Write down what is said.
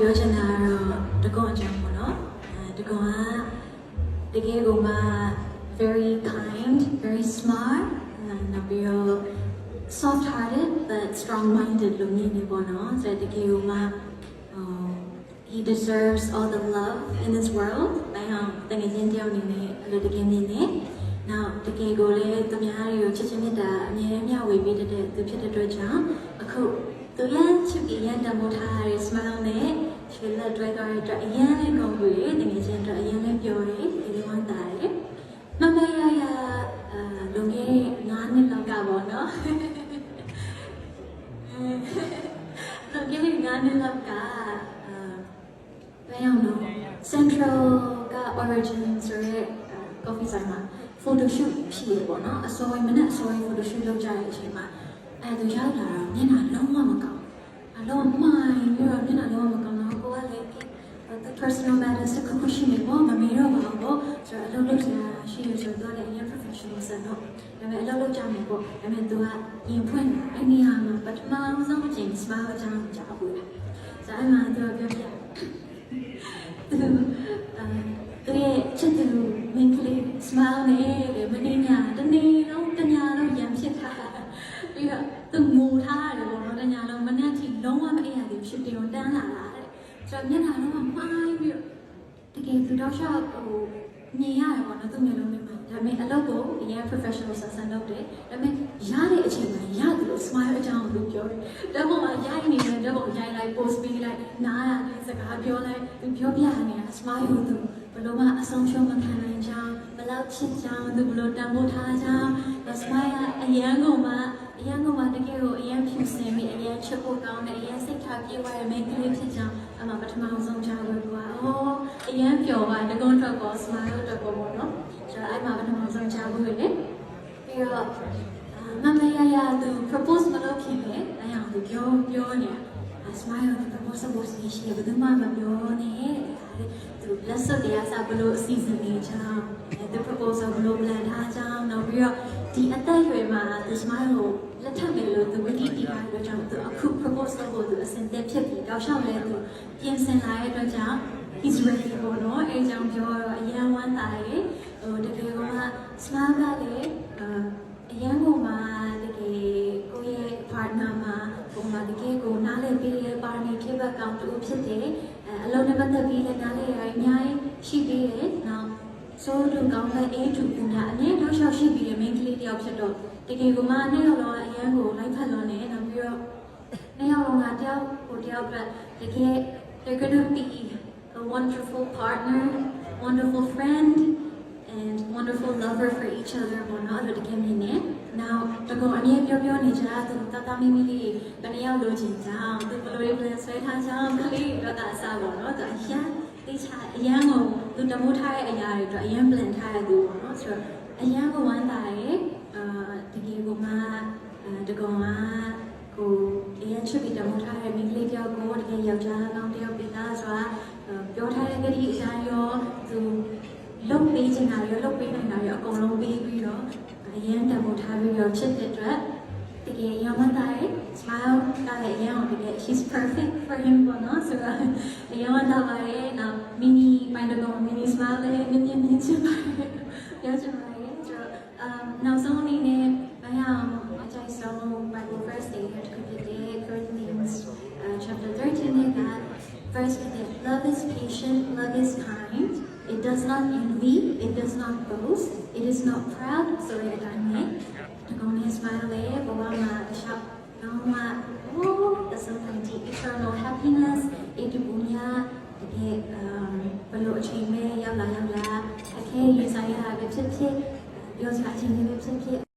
ပြောချင်တာကတော့တကွန်အကြောင်းပေါ့နော်အဲတကွန်ကတကယ်ကိုမှ very kind very smart အဲနောက်ပြီးတော့ soft hearted but strong minded လို့မြင်နေပေါ့နော်ဆိုတော့တကယ်ကိုမှဟို he deserves all the love in this world အဲအောင်တကယ်ချင်းတယောက်အနေနဲ့အဲ့လိုတကယ်မြင်နေနောက်တကယ်ကိုလည်းသူများတွေကိုချစ်ချင်းမြတ်တာအမြဲမျှဝေပေးတတ်တဲ့သူဖြစ်တဲ့အတွက်ကြောင့်အခု သူရန်ချစ်ပြီးရန်တမိုးထားရတဲ့ smile နဲ့ချွေလက်တွဲသွားတဲ့အတွက်အရင်လေးကုန်ပြီတကယ်ချင်းအတွက်အရင်လေးပြောတယ်ဒီလိုမှန်တာတယ်မမရရအာလုံခဲ့9နှစ်လောက်ကပေါ့နော်လုံခဲ့9နှစ်လောက်ကအာဘယ်အောင်လို့ Central က Origin ဆိုရဲ coffee ဆိုင်မှာ photo shoot ဖြစ်နေပေါ့နော်အစောမနဲ့အစော photo shoot လုပ်ကြတဲ့အချိန်မှာအဲသူရောက်လာတော့မျက်နှာလုံးဝမကောင်းအလုံး မိုင်းပြီးတော့မျက်နှာလုံးဝမကောင်းတော့ကိုကလည်း the personal matters တစ်ခုခုရှိနေပေါ့မမေတော့ပါဘူးပေါ့ဆိုတော့အလုပ်လုပ်စရာရှိရဆိုတော့လည်းအရင် professional ဆက်တော့ဒါပေမဲ့အလုပ်လုပ်ကြမယ်ပေါ့ဒါပေမဲ့သူကရင်ဖွင့်အဲ့ဒီဟာမှာပထမဆုံးအချိန် smile ကြောင်းကြောက်ဘူးဆို တယ်တန်းလာတာတဲ့ကျွန်တော်မျက်နှာလုံးကမှားပြီးတော့တကယ်သူတော့ရှောက်ဟိုမြင်ရတယ်ပေါ့နော်သူမျိုးလုံးနဲ့မှာဒါပေမဲ့အလုပ်ကိုအရင် professional ဆန်ဆန်လုပ်တယ်ဒါပေမဲ့ရတဲ့အချိန်မှာရတယ်လို့ smile အကြောင်းလို့ပြောတယ်ဒါပေမဲ့ရိုက်နေတယ်ဒါပေမဲ့ရိုက်လိုက် post ပေးလိုက်နားရတယ်စကားပြောလိုက်သူပြောပြနေတာ smile ကိုသူဘယ်လိုမှအဆုံးရှုံးမခံနိုင်ကြအောင်ဘယ်လောက်ချစ်ကြအောင်သူဘယ်လိုတန်ဖိုးထားကြအောင် smile ကအရန်ကုန်မှာအရန်ကုန်မှာတကယ်ကိုအရန်ဖြူစင်ပြီးအရန်ချစ်ဖို့ကောင်းတယ်အရန်စိတ်ထား ပြေးသွားတဲ့မိန်းကလေးဖြစ်ကြောင်းအမှပထမဆုံးကြားလို့ကအော်အရန်ပျော်ပါတကုန်းထွက်ပေါ် smile တော့ပေါ်ပေါ့နော်ကျွန်တော်အဲ့မှာပထမဆုံးကြားလို့လေပြီးတော့မမရရသူ propose မလုပ်ခင်လေအဲ့အောင်သူပြောပြောနေတာ smile ကို propose ဖို့ရှိတယ်ဘယ်သူမှမပြောနဲ့သူလက်စွပ်တရားစားဘလို့အစီအစဉ်လေးချောင်းသူ proposal ဘလို့ plan ထားချောင်းနောက်ပြီးတော့ဒီအသက်အရွယ်မှာသူ smile ကိုလက်ထပ်မယ်လို့သူ ဝိတိတီးထားတဲ့အတွက်ကြောင့်သူအခု propose လုပ်ဖို့သူအစဉ်သင့်ဖြစ်ပြီးတောက်လျှောက်လဲသူပြင်ဆင်လာတဲ့အတွက်ကြောင့် he's ready ပေါ့နော်အဲကြောင့်ပြောတော့အရန်ဝမ်းသာတယ်ဟိုတကယ်က smile ကလည်းအရန်ကိုမှတကယ်ကိုယ့်ရဲ့ partner မှာပုံမှန်တကယ်ကိုနားလည်ပြီးတဲ့ပါရမီဖြစ်ဘက်ကောင်တူဖြစ်တယ်အဲအလုံးနဲ့ပတ်သက်ပြီးလည်းနားလည်ရအများကြီးရှိသေးတယ်နောက် ဆိုလူကောင်းတဲ့အေးတူကူတာအနည်းတော့ရှောက်ရှိပြီးတဲ့ main ကလေးတယောက်ဖြစ်တော့တကယ်ကမှနှစ်ယောက်တော့အရန်ကိုလိုက်ဖက်လွန်နေနောက်ပြီးတော့နှစ်ယောက်လုံးကတယောက်ကိုတယောက်အတွက်တကယ် they're gonna be a wonderful partner wonderful friend and wonderful lover for each other ဘောနော်အဲ့လိုတကယ်မြင်နေ now တကောအမြဲပြောပြောနေကြသူတတမီမီလေးဘယ်နှယောက်လိုချင်ကြအောင်သူဘယ်လိုတွေ plan ဆွဲထားကြအောင်ကလေးတော့ကအစားပေါ့နော်သူအရန်တိချာအရန်ကို သူတမိုးထားတဲ့အရာတွေအတွက်အရန် plan ထားရသူပေါ့နော်ဆိုတော့အရန်ကိုဝမ်းသာတယ်အာတကယ်ကိုမှအဲတကောကကိုအရန်ချစ်ပြီးတမိုးထားတဲ့မိန်းကလေးတယောက်ကိုတကယ်ယောက်ျားကောင်းတယောက်ပြီးသားဆိုတာပြောထားတဲ့ကတိအရာရောသူလုတ်ပေးချင်တာရောလုတ်ပေးနိုင်တာရောအကုန်လုံးပေးပြီးတော့အရင်တမိုထားပြီးတော့ချစ်တဲ့အတွက်တကယ်ရောမသားရဲ့ smile ကလည်းအရင် အောင်တကယ် she's perfect for him ပေါ့နော်ဆိုတော့အရင်ကသားပါရဲ့နောက် mini ပိုင်းတော့ mini smile လည်းနည်းနည်းမြင်ချင်ပါတယ်ပြောချင်ပါတယ်ဆိုတော့အမ်နောက်ဆုံးအနေနဲ့ဘာရအောင်အကြိုက်ဆုံး Bible verse တွေတစ်ခုဖြစ်တဲ့ Corinthians uh, chapter 13နဲ့က verse ဖြစ်တဲ့ love is patient love is kind It does not envy, it does not boast, it is not proud, so that ki Yozgat Şehir Web